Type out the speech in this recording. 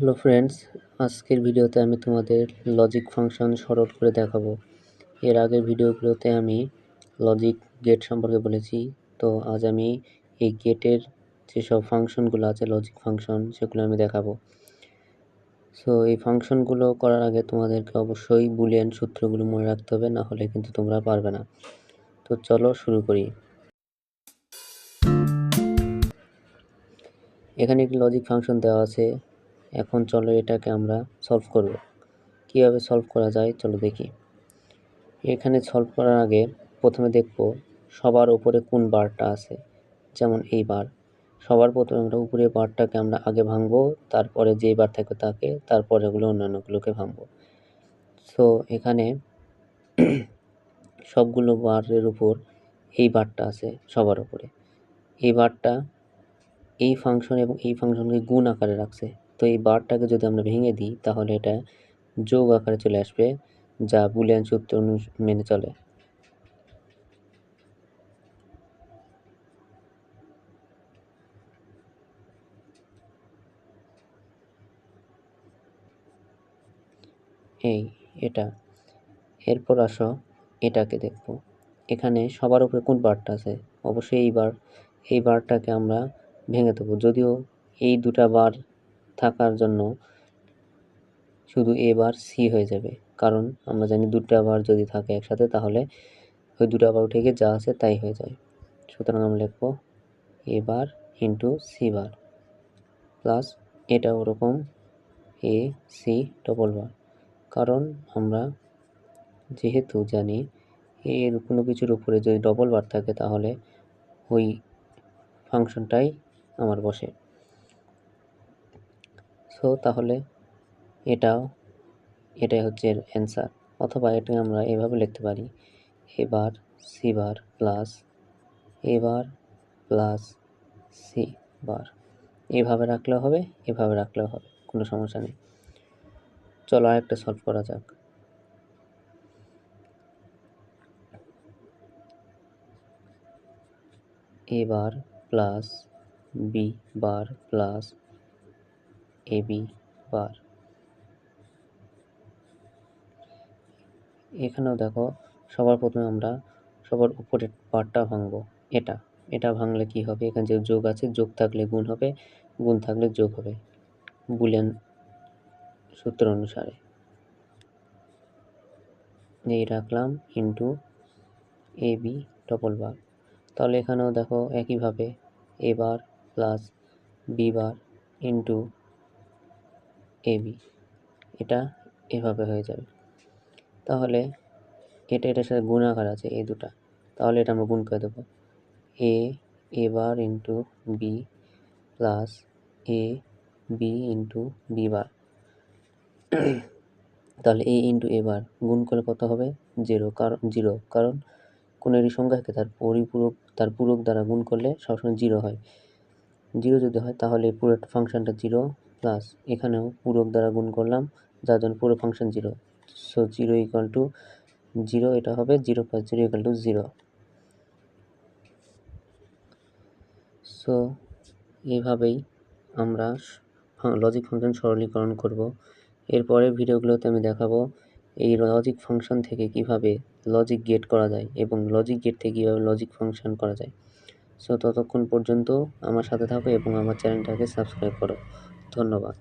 Hello friends, আজকের ভিডিওতে আমি তোমাদের লজিক ফাংশন সরল করে দেখাবো। এর আগের ভিডিওগুলোতে আমি লজিক গেট সম্পর্কে বলেছি। তো আজ আমি এই গেটের যেসব ফাংশনগুলো আছে লজিক ফাংশন সেগুলো আমি দেখাবো। সো এই ফাংশনগুলো করার আগে তোমাদেরকে অবশ্যই বুলিয়ান সূত্রগুলো মনে রাখতে হবে, না হলে কিন্তু তোমরা পারবে না। তো চলো শুরু করি। এখানে একটি লজিক ফাংশন দেওয়া আছে। এখন চলো এটাকে আমরা সলভ করব। কীভাবে সলভ করা যায় চলো দেখি। এখানে সলভ করার আগে প্রথমে দেখব সবার উপরে কোন বারটা আছে, যেমন এই বার। সবার প্রথমে আমরা উপরে বারটাকে আমরা আগে ভাঙবো, তারপরে যে বার থাকে তাকে তারপরে ওগুলো অন্যান্যগুলোকে ভাঙবো। সো এখানে সবগুলো বারের উপর এই বারটা আছে সবার উপরে। এই বারটা এই ফাংশন এবং এই ফাংশনকে গুণ আকারে রাখছে। তো এই বারটাকে যদি আমরা ভেঙে দিই, তাহলে এটা যোগ আকারে চলে আসবে, যা বুলিয়ান সূত্র মেনে চলে। এই, এটা। এরপর আসো, এটাকে দেখব। এখানে সবার উপরে কোন বারটা আছে? অবশ্যই এই বার, এই বারটাকে আমরা ভেঙে দেবো। যদিও এই দুটা বার থাকার জন্য শুধু এ বার সি হয়ে যাবে। কারণ আমরা জানি দুটা বার যদি থাকে একসাথে, তাহলে ওই দুটা বার উঠে গিয়ে যা আছে তাই হয়ে যায়। সুতরাং আমরা লিখব A bar into C bar plus এটা ওরকম এ সি ডবল বার। কারণ আমরা যেহেতু জানি এর কোনো কিছুর উপরে যদি ডবল বার থাকে, তাহলে ওই ফাংশনটাই আমার বসে। সো তাহলে এটাও, এটাই হচ্ছে অ্যান্সার অথবা এটা আমরা এভাবে লিখতে পারি এবার সি বার প্লাস এবার প্লাস সি বার এভাবে রাখলেও হবে, এভাবে রাখলেও হবে, কোনো সমস্যা নেই। চলো আরেকটা সলভ করা যাক। A bar plus B bar plus A B bar এখানেও দেখো, সবার প্রথমে আমরা সবার উপরের পার্টটা ভাঙবো। এটা এটা ভাঙলে কি হবে? এখানে যে যোগ আছে, যোগ থাকলে গুণ হবে, গুণ থাকলে যোগ হবে। বুলিয়ান সূত্র অনুসারে। এই রাখলাম into A B double bar তাহলে এখানেও দেখো একইভাবে A bar plus B bar into A B এটা এভাবে হয়ে যাবে। তাহলে এটা, এটার সাথে গুণাকার আছে এই দুটা। তাহলে এটা আমরা গুণ করে দেবো। A A bar into B plus A B into B bar তাহলে এ ইন্টু এ বার গুণ করলে কত হবে? জিরো কারণ জিরো কারণ কোনো একটি সংখ্যাকে তার পরিপূরক, তার পূরক দ্বারা গুণ করলে সবসময় জিরো হয়। জিরো যদি হয়, তাহলে পুরো ফাংশনটা জিরো প্লাস এখানেও পূরক দ্বারা গুণ করলাম, যার জন্য পুরো function zero so zero equal to zero এটা হবে zero plus zero equal to zero so এইভাবেই আমরা লজিক ফাংশন সরলীকরণ করব। এরপরে ভিডিওগুলোতে আমি দেখাবো এই লজিক ফাংশন থেকে কীভাবে লজিক গেট করা যায় এবং লজিক গেট থেকে কীভাবে লজিক ফাংশন করা যায়। সো ততক্ষণ পর্যন্ত আমার সাথে থাকো এবং আমার চ্যানেলটাকে সাবস্ক্রাইব করো। ধন্যবাদ।